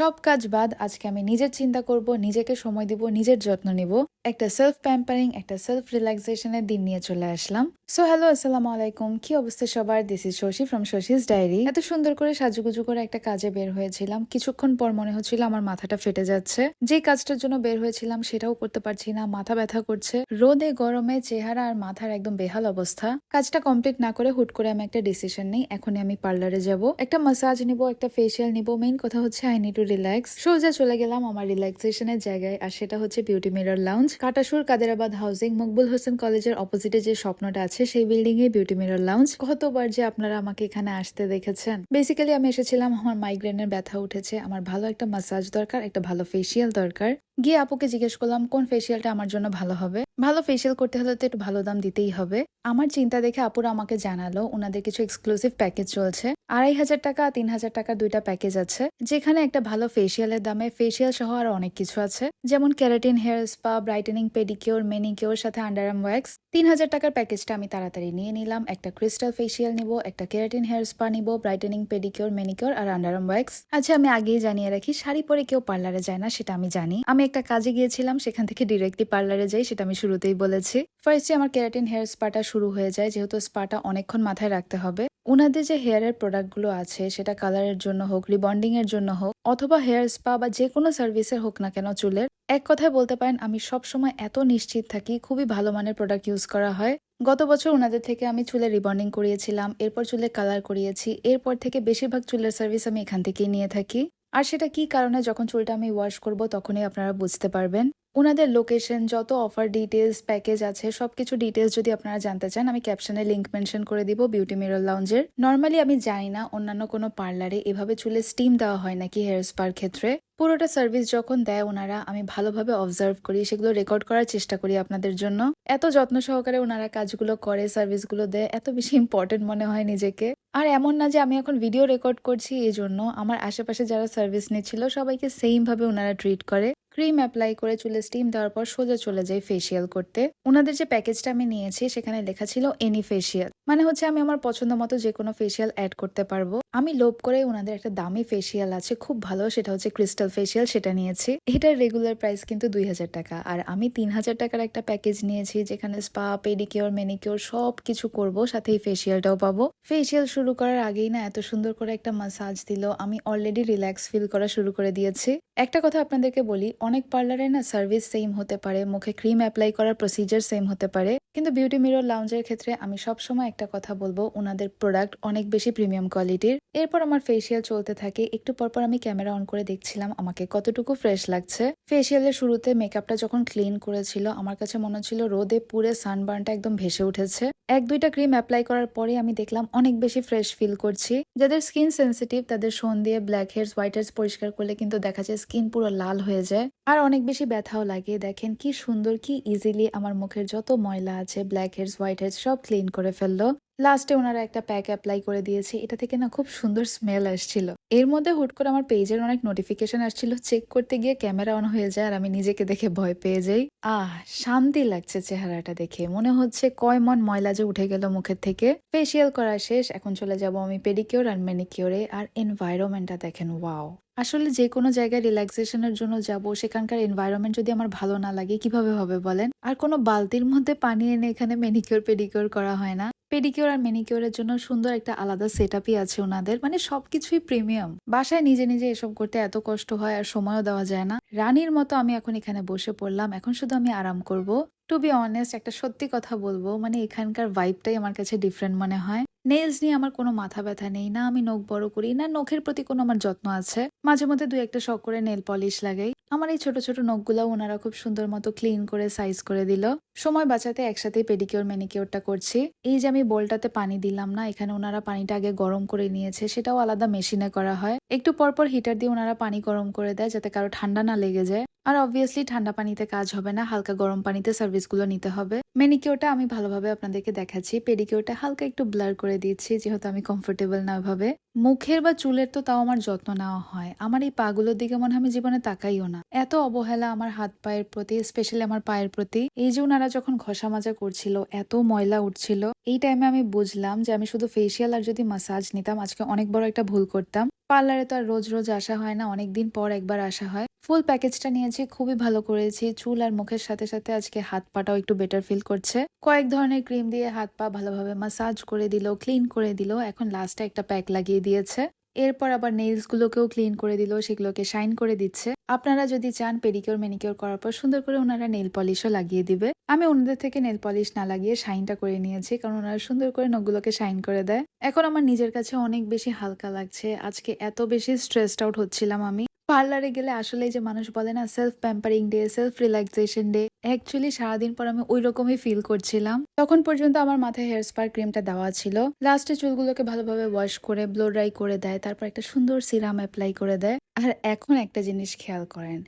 সব কাজ বাদ আজকে আমি নিজের চিন্তা করব নিজেকে সময় দিব নিজের যত্ন নিব। একটা সেলফ প্যাম্পারিং একটা সেলফ রিল্যাক্সেশনের দিন নিয়ে চলে আসলাম। সো হ্যালো আসসালামু আলাইকুম। কি অবস্থা সবার? This is Shashi from Shashi's diary এত সুন্দর করে সাজুগুজু করে একটা কাজে বের হয়েছিলাম। কিছুক্ষণ পর মনে হচ্ছিল আমার মাথাটা ফেটে যাচ্ছে। যে কাজটার জন্য বের হয়েছিলাম সেটাও করতে পারছি না, মাথা ব্যথা করছে। রোদে, গরমে, চেহারা আর মাথার একদম বেহাল অবস্থা। কাজটা কমপ্লিট না করে হুট করে আমি একটা ডিসিশন নেই। এখনই আমি পার্লারে যাব। একটা মাসাজ নিব, একটা ফেসিয়াল নিব। মেইন কথা হচ্ছে আই নিড টু রিল্যাক্স সোজা চলে গেলাম আমার রিল্যাক্সেশনের জায়গায়। আর সেটা হচ্ছে beauty mirror lounge Katasur, Kaderabad housing, Maqbul Hossain কলেজের অপোজিটে যে স্বপ্নটা আছে, সেই বিল্ডিং এ বিউটি মিরর লাউঞ্জ কতবার যে আপনারা আমাকে এখানে আসতে দেখেছেন। বেসিক্যালি আমি এসেছিলাম, আমার মাইগ্রেনের ব্যথা উঠেছে। আমার ভালো একটা মাসাজ দরকার, একটা ভালো ফেসিয়াল দরকার। গিয়ে আপুকে জিজ্ঞেস করলাম, কোন ফেসিয়ালটা আমার জন্য ভালো হবে? ভালো ফেসিয়াল করতে হলে তো একটু ভালো দাম দিতেই হবে। আমার চিন্তা দেখে আপুরা আমাকে জানালো ওনাদের কিছু এক্সক্লুসিভ প্যাকেজ চলছে। আড়াই হাজার টাকা, তিন হাজার টাকার দুইটা প্যাকেজ আছে, যেখানে একটা ভালো ফেসিয়ালের দামে ফেসিয়াল সহ আর অনেক কিছু আছে। যেমন keratin hair spa brightening pedicure manicure সাথে আন্ডারআর্ম ওয়্যাক্স তিন হাজার টাকার প্যাকেজটা আমি তাড়াতাড়ি নিয়ে নিলাম। একটা ক্রিস্টাল ফেসিয়াল নিব, একটা ক্যারাটিন হেয়ার স্পা নিব ব্রাইটেনিং পেডিকিওর মেনিকিওর আর আন্ডারআর্ম ওয়্যাক্স আচ্ছা আমি আগেই জানিয়ে রাখি, শাড়ি পরে কেউ পার্লারে যায় না, সেটা আমি জানি। আমি একটা কাজে গিয়েছিলাম, সেখান থেকে ডিরেক্টলি পার্লারে যাই, সেটা আমি শুরুতেই বলেছি। ফার্স্টে আমার ক্যারাটিন হেয়ার স্পাটা শুরু হয়ে যায়, যেহেতু স্পাটা অনেকক্ষণ মাথায় রাখতে হবে। ওনাদের যে হেয়ারের প্রোডাক্টগুলো আছে, সেটা কালারের জন্য হোক রিবন্ডিং এর জন্য হোক, অথবা হেয়ার স্পা বা যে কোনো সার্ভিসের হোক না কেন চুলের, এক কথায় বলতে পারেন, আমি সব সময় এত নিশ্চিত থাকি, খুবই ভালো মানের প্রোডাক্ট ইউজ করা হয়। গত বছর ওনাদের থেকে আমি চুলে রিবন্ডিং করিয়েছিলাম, এরপর চুলে কালার করিয়েছি, এরপর থেকে বেশিরভাগ চুলের সার্ভিস আমি এখান থেকেই নিয়ে থাকি। আর সেটা কি কারণে যখন চুলটা আমি ওয়াশ করব, তখনই আপনারা বুঝতে পারবেন। ওনাদের লোকেশন যত অফার ডিটেলস প্যাকেজ আছে, সবকিছু ডিটেলস যদি আপনারা জানতে চান, আমি ক্যাপশনে লিংক মেনশন করে দিব বিউটি মিরর লাউঞ্জের নর্মালি আমি জানি না অন্যান্য কোনো পার্লারে এভাবে চুলে স্টিম দেওয়া হয় নাকি হেয়ার স্পার ক্ষেত্রে। পুরোটা সার্ভিস যখন দেয় ওনারা আমি ভালোভাবে অবজার্ভ করি, সেগুলো রেকর্ড করার চেষ্টা করি আপনাদের জন্য। এত যত্ন সহকারে ওনারা কাজগুলো করে সার্ভিসগুলো দেয়, এত বেশি ইম্পর্টেন্ট মনে হয় নিজেকে। আর এমন না যে আমি এখন ভিডিও রেকর্ড করছি এই জন্য আমার আশেপাশে যারা সার্ভিস নিচ্ছিল, সবাইকে সেম ভাবে ওনারা ট্রিট করে। ক্রিম অ্যাপ্লাই করে চুলে স্টিম দেওয়ার পর সোজা চলে যাই ফেসিয়াল করতে। ওনাদের যে প্যাকেজটা আমি নিয়েছি, সেখানে লেখা ছিল এনি ফেসিয়াল মানে হচ্ছে আমি আমার পছন্দ মতো যে কোনো ফেসিয়াল অ্যাড করতে পারব। আমি লোভ করে ওনাদের একটা দামি ফেসিয়াল আছে, খুব ভালো, সেটা হচ্ছে ক্রিস্টাল ফেসিয়াল সেটা নিয়েছি। এটার রেগুলার প্রাইস কিন্তু দুই হাজার টাকা। আর আমি তিন হাজার টাকার একটা প্যাকেজ নিয়েছি, যেখানে স্পা পেডিকিওর মেনিকিওর সব কিছু করব, সাথে এই ফেসিয়ালটাও পাবো। ফেসিয়াল শুরু করার আগেই না এত সুন্দর করে একটা মাসাজ দিল। আমি অলরেডি রিল্যাক্স ফিল করা শুরু করে দিয়েছি। একটা কথা আপনাদেরকে বলি অনেক পার্লারে না সার্ভিস সেম হতে পারে, মুখে ক্রিম অ্যাপ্লাই করার প্রসিজার সেম হতে পারে। কিন্তু বিউটি মিরর লাউঞ্জের ক্ষেত্রে আমি সবসময় একটা কথা বলব ওনাদের প্রোডাক্ট অনেক বেশি প্রিমিয়াম কোয়ালিটির এরপর আমার ফেসিয়াল চলতে থাকে, একটু পরপর আমি ক্যামেরা অন করে দেখছিলাম, আমাকে কতটুকু ফ্রেশ লাগছে। ফেসিয়ালের শুরুতে মেকআপটা যখন ক্লিন করেছিল, আমার কাছে মনে হচ্ছিল রোদে পুরে সানবার্নটা একদম ভেসে উঠেছে। এক দুইটা ক্রিম অ্যাপ্লাই করার পরে আমি দেখলাম অনেক বেশি ফ্রেশ ফিল করছি। যাদের স্কিন সেন্সিটিভ তাদের সোন দিয়ে ব্ল্যাক হেয়ার্স হোয়াইট হেয়ার্স পরিষ্কার করলে কিন্তু দেখা যায় স্কিন পুরো লাল হয়ে যায়। আর অনেক বেশি ব্যথাও লাগে। দেখেন কি সুন্দর, কি ইজিলি আমার মুখের যত ময়লা আছে ব্ল্যাক হেডস হোয়াইট হেডস সব ক্লিন করে ফেলল। লাস্টে ওনারা একটা প্যাক অ্যাপ্লাই করে দিয়েছে। এটা থেকে না খুব সুন্দর স্মেল আসছিল। এর মধ্যে হুট করে আমার পেজের অনেক নোটিফিকেশন আসছিল। চেক করতে গিয়ে ক্যামেরা অন হয়ে যায় আর আমি নিজেকে দেখে ভয় পেয়ে যাই। আহ, শান্তি লাগছে চেহারাটা দেখে। মনে হচ্ছে কয় মন ময়লা যে উঠে গেল মুখের থেকে। ফেসিয়াল করা শেষ। এখন চলে যাব আমি পেডিকিওর আর মেনিকিওরে আর এনভায়রনমেন্টটা দেখেন ওয়াও আসলে যে কোনো জায়গায় রিল্যাক্সেশনের জন্য যাব, সেখানকার এনভায়রনমেন্ট যদি আমার ভালো না লাগে, কীভাবে হবে বলেন? আর কোনো বালতির মধ্যে পানি এনে এখানে মেনিকিওর পেডিকিওর করা হয় না। পেডিকিওর আর মেনিকিওরের জন্য সুন্দর একটা আলাদা সেট আছে ওনাদের। মানে সবকিছুই প্রিমিয়াম। বাসায় নিজে নিজে এসব করতে এত কষ্ট হয় আর সময়ও দেওয়া যায় না। রানীর মতো আমি এখন এখানে বসে পড়লাম। এখন শুধু আমি আরাম করব। টু বি অনেস্ট একটা সত্যি কথা বলব মানে এখানকার ভাইবটাই আমার কাছে ডিফারেন্ট মনে হয়। নেলস নিয়ে আমার কোনো মাথা ব্যথা নেই, না আমি নখ বড় করি, না নখের প্রতি কোনো আমার যত্ন আছে। মাঝে মধ্যে দু একটা শখ করে নেল পলিশ লাগাই। আমার এই ছোট ছোট নখগুলো ওনারা খুব সুন্দর মতো ক্লিন করে সাইজ করে দিল। সময় বাঁচাতে একসাথে পেডিকিওর ম্যানিকিওরটা করছি। এই যে আমি বলটাতে পানি দিলাম না, এখানে ওনারা পানিটা আগে গরম করে নিয়েছে, সেটাও আলাদা মেশিনে করা হয়। একটু পরপর হিটার দিয়ে ওনারা পানি গরম করে দেয়, যাতে কারও ঠান্ডা না লেগে যায়। আর অবভিয়াসলি ঠান্ডা পানিতে কাজ হবে না, হালকা গরম পানিতে সার্ভিসগুলো নিতে হবে। মেনিকিওরটা আমি ভালোভাবে আপনাদেরকে দেখাচ্ছি। পেডিকিওরটা হালকা একটু ব্লার করে দিচ্ছি, যেহেতু আমি কমফোর্টেবল না ভাবে মুখের বা চুলের তো তাও আমার যত্ন নেওয়া হয়। আমার এই পাগুলোর দিকে মনে হয় আমি জীবনে তাকাইও না। এত অবহেলা আমার হাত পায়ের প্রতি স্পেশালি আমার পায়ের প্রতি। এই যে ওনারা যখন ঘষা মাজা করছিল, এত ময়লা উঠছিল। এই টাইমে আমি বুঝলাম যে আমি শুধু ফেসিয়াল আর যদি মাসাজ নিতাম, আজকে অনেক বড় একটা ভুল করতাম। পার্লারে তো আর রোজ রোজ আসা হয় না, অনেকদিন পর একবার আসা হয়। ফুল প্যাকেজটা নিয়েছি খুবই ভালো করেছি। চুল আর মুখের সাথে সাথে আজকে হাত পাটাও একটু বেটার ফিল করছে। কয়েক ধরনের ক্রিম দিয়ে হাত পা ভালোভাবে মাসাজ করে দিল ক্লিন করে দিল। এখন লাস্টে একটা প্যাক লাগিয়ে দিয়েছে। এরপর আবার নেইলস গুলোকেও ক্লিন করে দিল, সেগুলোকে শাইন করে দিচ্ছে। আপনারা যদি চান পেডিকিওর মেনিকিওর করার পর সুন্দর করে ওনারা নেল পলিশও লাগিয়ে দিবে। আমি ওনাদের থেকে নেল পলিশ না লাগিয়ে শাইনটা করে নিয়েছি, কারণ ওনারা সুন্দর করে নখগুলোকে শাইন করে দেয়। এখন আমার নিজের কাছে অনেক বেশি হালকা লাগছে। আজকে এত বেশি স্ট্রেসড আউট হচ্ছিলাম আমি। পার্লারে গেলে আসলে যে মানুষ বলে না self pampering day self relaxation day actually সারাদিন পর আমি ওই রকমই ফিল করছিলাম। তখন পর্যন্ত আমার মাথায় হেয়ার স্পার ক্রিমটা দেওয়া ছিল। লাস্টে চুলগুলোকে ভালোভাবে ওয়াশ করে ব্লো ড্রাই করে দেয়, তারপর একটা সুন্দর সিরাম অ্যাপ্লাই করে দেয়। আর এখন একটা জিনিস খেয়াল করেন,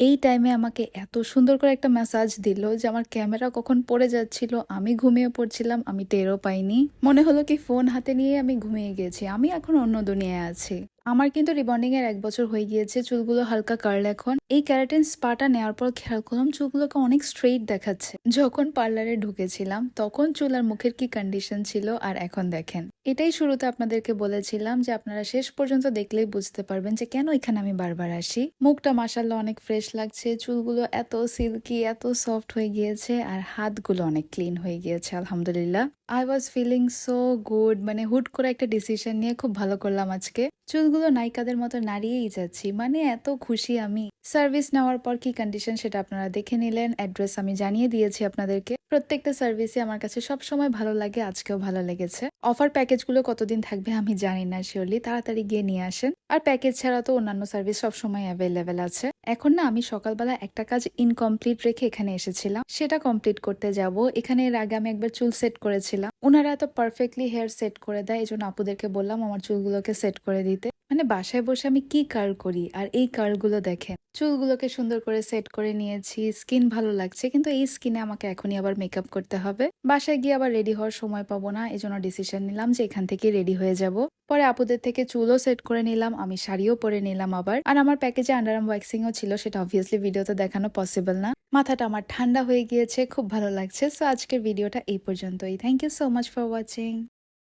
এই টাইমে আমাকে এত সুন্দর করে একটা ম্যাসাজ দিল যে আমার ক্যামেরা কখন পড়ে যাচ্ছিল, আমি ঘুমিয়ে পড়ছিলাম, আমি টেরও পাইনি। মনে হলো কি ফোন হাতে নিয়ে আমি ঘুমিয়ে গেছি, আমি এখন অন্য দুনিয়ায় আছি। আমার কিন্তু রিবন্ডিং এর এক বছর হয়ে গিয়েছে, চুলগুলো হালকা কার্ল এখন। এই ক্যারাটিন স্পাটা নেওয়ার পর খেয়াল করলাম চুলগুলোকে অনেক স্ট্রেইট দেখাচ্ছে। যখন পার্লারে ঢুকেছিলাম, তখন চুল আর মুখের কি কন্ডিশন ছিল, আর এখন দেখেন। এটাই শুরুতে আপনাদেরকে বলেছিলাম যে আপনারা শেষ পর্যন্ত দেখলেই বুঝতে পারবেন যে কেন এখানে আমি বারবার আসি। মুখটা মাসাল্লাহ অনেক ফ্রেশ লাগছে, চুলগুলো এত সিল্কি এত সফট হয়ে গিয়েছে, আর হাতগুলো অনেক ক্লিন হয়ে গিয়েছে, আলহামদুলিল্লাহ। I was feeling so good মানে হুট করে একটা ডিসিশন নিয়ে খুব ভালো করলাম আজকে। চুলগুলো নায়িকাদের মতো নাড়িয়েই যাচ্ছি। মানে এত খুশি আমি। সার্ভিস নেওয়ার পর কি কন্ডিশন সেটা আপনারা দেখে নিলেন। অ্যাড্রেস আমি জানিয়ে দিয়েছি আপনাদেরকে। প্রত্যেকটা সার্ভিসই আমার কাছে সব সময় ভালো লাগে, আজকেও ভালো লেগেছে। অফার প্যাকেজগুলো কতদিন থাকবে আমি জানি না শিওরলি তাড়াতাড়ি গিয়ে নিয়ে আসেন। আর প্যাকেজ ছাড়া তো অন্যান্য সার্ভিস সব সময় অ্যাভেলেবেল আছে। এখন না, আমি সকালবেলা একটা কাজ ইনকমপ্লিট রেখে এখানে এসেছিলাম। সেটা কমপ্লিট করতে যাব। এখানে এর আগে আমি একবার চুল সেট করেছিলাম। ওনারা এত পারফেক্টলি হেয়ার সেট করে দেয়, এই জন্য আপুদেরকে বললাম আমার চুলগুলোকে সেট করে দিতে। মানে বাসায় বসে আমি কি কার্ল করি? আর এই কার্লগুলো দেখেন। চুলগুলোকে সুন্দর করে সেট করে নিয়েছি। স্কিন ভালো লাগছে, কিন্তু এই স্কিনে আমাকে এখনই আবার মেকআপ করতে হবে। বাসায় গিয়ে আবার রেডি হওয়ার সময় পাবো না জন্য ডিসিশন নিলাম যে এখান থেকে রেডি হয়ে যাব। পরে আপুদের থেকে চুলও সেট করে নিলাম, আমি শাড়িও পরে নিলাম আবার। আর আমার প্যাকেজে আন্ডারআর্ম ওয়াক্সিংও ছিল, সেটা অবভিয়াসলি ভিডিওতে দেখানো পসিবল না। মাথাটা আমার ঠান্ডা হয়ে গিয়েছে, খুব ভালো লাগছে। সো আজকের ভিডিওটা এই পর্যন্তই। Thank you so much for watching